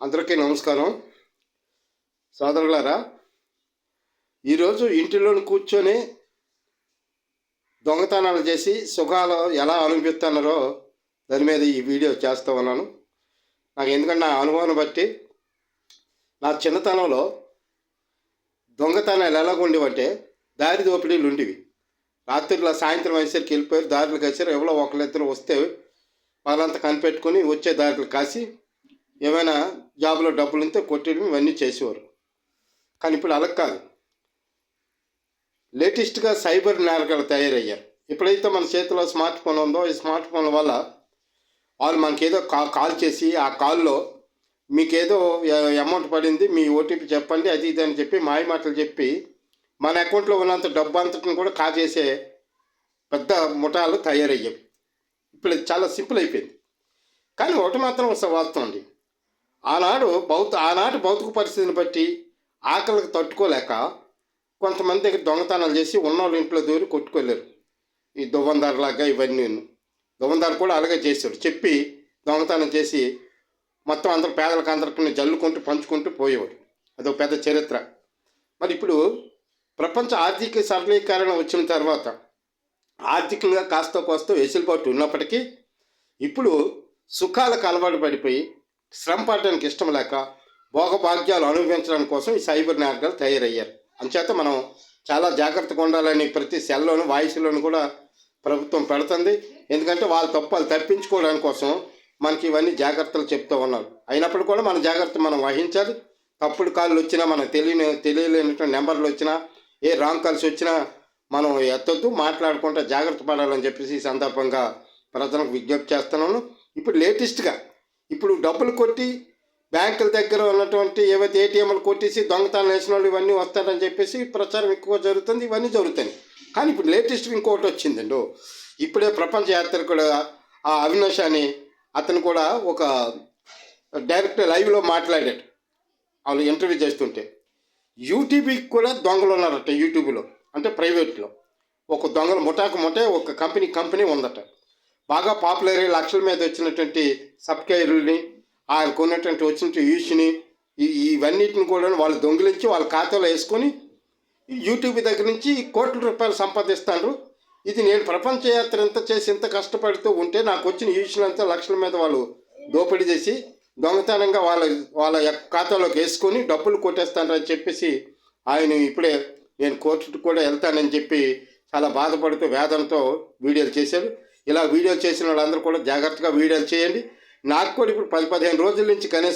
అందరికీ నమస్కారం. సోదరులారా ఈరోజు ఇంటిలో కూర్చొని దొంగతనాలు చేసి సుఖాలు ఎలా అనుభవిస్తున్నారో దాని మీద ఈ వీడియో చేస్తూ ఉన్నాను. నాకు ఎందుకంటే నా అనుభవాన్ని బట్టి నా చిన్నతనంలో దొంగతనాలు ఎలాగ ఉండేవంటే దారి దోపిడీలు ఉండేవి. రాత్రిలో సాయంత్రం అయ్యేసరికి వెళ్ళిపోయి దారులకు వచ్చారు ఎవరో ఒకళ్ళిద్దరు వస్తే వాళ్ళంతా కనిపెట్టుకొని వచ్చే దారులు కాసి ఏమైనా జాబ్లో డబ్బులు ఉంటే కొట్టేయడం ఇవన్నీ చేసేవారు. కానీ ఇప్పుడు అలా కాదు. లేటెస్ట్గా సైబర్ నేరగాలు తయారయ్యారు. ఎప్పుడైతే మన చేతిలో స్మార్ట్ ఫోన్ ఉందో ఈ స్మార్ట్ ఫోన్ వల్ల వాళ్ళు మనకేదో కా కాల్ చేసి ఆ కాల్లో మీకేదో అమౌంట్ పడింది మీ ఓటీపీ చెప్పండి అది ఇది అని చెప్పి మాయ మాటలు చెప్పి మన అకౌంట్లో ఉన్నంత డబ్బు అంతటిని కూడా కాజేసే పెద్ద ముఠాలు తయారయ్యాయి. ఇప్పుడు చాలా సింపుల్ అయిపోయింది. కానీ ఒకటి మాత్రం ఒకసారి వాస్తవం అండి. ఆనాడు భౌత ఆనాటి భౌతిక పరిస్థితిని బట్టి ఆకలికి తట్టుకోలేక కొంతమంది దగ్గర దొంగతనాలు చేసి ఉన్నోళ్ళ ఇంట్లో దూరి కొట్టుకోలేరు ఈ దువ్వందారులాగా ఇవన్నీ దువ్వందారు కూడా అలాగే చేశాడు చెప్పి దొంగతనం చేసి మొత్తం అందరు పేదలకు అందరికీ జల్లుకుంటూ పంచుకుంటూ పోయేవాడు. అదొక పెద్ద చరిత్ర. మరి ఇప్పుడు ప్రపంచ ఆర్థిక సరళీకరణ వచ్చిన తర్వాత ఆర్థికంగా కాస్త కోస్త వెసులుబాటు ఉన్నప్పటికీ ఇప్పుడు సుఖాలకు అలవాటు పడిపోయి శ్రమ పడడానికి ఇష్టం లేక భోగభాగ్యాలు అనుభవించడం కోసం ఈ సైబర్ నాటకాలు తయారయ్యారు. అంచేత మనం చాలా జాగ్రత్తగా ఉండాలని ప్రతి సెల్లోను వాయిస్లోను కూడా ప్రభుత్వం పెడుతుంది. ఎందుకంటే వాళ్ళ తప్పులు తప్పించుకోవడానికి కోసం మనకి ఇవన్నీ జాగ్రత్తలు చెప్తూ ఉన్నారు. అయినప్పుడు కూడా మన జాగ్రత్త మనం వహించాలి. తప్పుడు కాళ్ళు వచ్చినా మనకు తెలియని తెలియలేనటువంటి నెంబర్లు వచ్చినా ఏ రాంగ్ కాల్స్ వచ్చినా మనం ఎత్తొద్దు. మాట్లాడుకుంటూ జాగ్రత్త పడాలని చెప్పేసి ఈ సందర్భంగా ప్రజలకు విజ్ఞప్తి చేస్తున్నాను. ఇప్పుడు లేటెస్ట్గా ఇప్పుడు డబ్బులు కొట్టి బ్యాంకుల దగ్గర ఉన్నటువంటి ఏవైతే ఏటీఎంలు కొట్టేసి దొంగతనం వేసిన వాళ్ళు ఇవన్నీ వస్తారని చెప్పేసి ప్రచారం ఎక్కువ జరుగుతుంది ఇవన్నీ జరుగుతాయి. కానీ ఇప్పుడు లేటెస్ట్ ఇంకోటి వచ్చిందండి. ఇప్పుడే ప్రపంచ యాత్రికుడు ఆ అవినాష్ అని అతను కూడా ఒక డైరెక్ట్ లైవ్లో మాట్లాడాడు. వాళ్ళు ఇంటర్వ్యూ చేస్తుంటే. యూట్యూబ్కి కూడా దొంగలు ఉన్నారట యూట్యూబ్లో అంటే ప్రైవేట్లో. ఒక దొంగల ముఠాకు ముఠే ఒక కంపెనీ కంపెనీ ఉందట. బాగా పాపులర్ అయ్యి లక్షల మీద వచ్చినటువంటి సబ్స్క్రైబర్ని ఆయనకు ఉన్నటువంటి వచ్చినటువంటి వ్యూస్ని ఇవన్నిటిని కూడా వాళ్ళు దొంగిలించి వాళ్ళ ఖాతాలో వేసుకొని యూట్యూబ్ దగ్గర నుంచి కోట్ల రూపాయలు సంపాదిస్తారు ఇది నేను ప్రపంచ యాత్ర ఎంత చేసి ఇంత కష్టపడుతూ ఉంటే నాకు వచ్చిన వ్యూస్లంతా లక్షల మీద వాళ్ళు దోపిడీ చేసి దొంగతనంగా వాళ్ళ వాళ్ళ యొక్క ఖాతాలోకి వేసుకొని డబ్బులు కొట్టేస్తానని చెప్పేసి ఆయన ఇప్పుడే నేను కోర్టుకు కూడా వెళ్తానని చెప్పి చాలా బాధపడుతూ వేదనతో వీడియోలు చేశారు. ఇలా వీడియోలు చేసిన వాళ్ళందరూ కూడా జాగ్రత్తగా వీడియోలు చేయండి. నాకు కూడా ఇప్పుడు పది పదిహేను రోజుల నుంచి కనీసం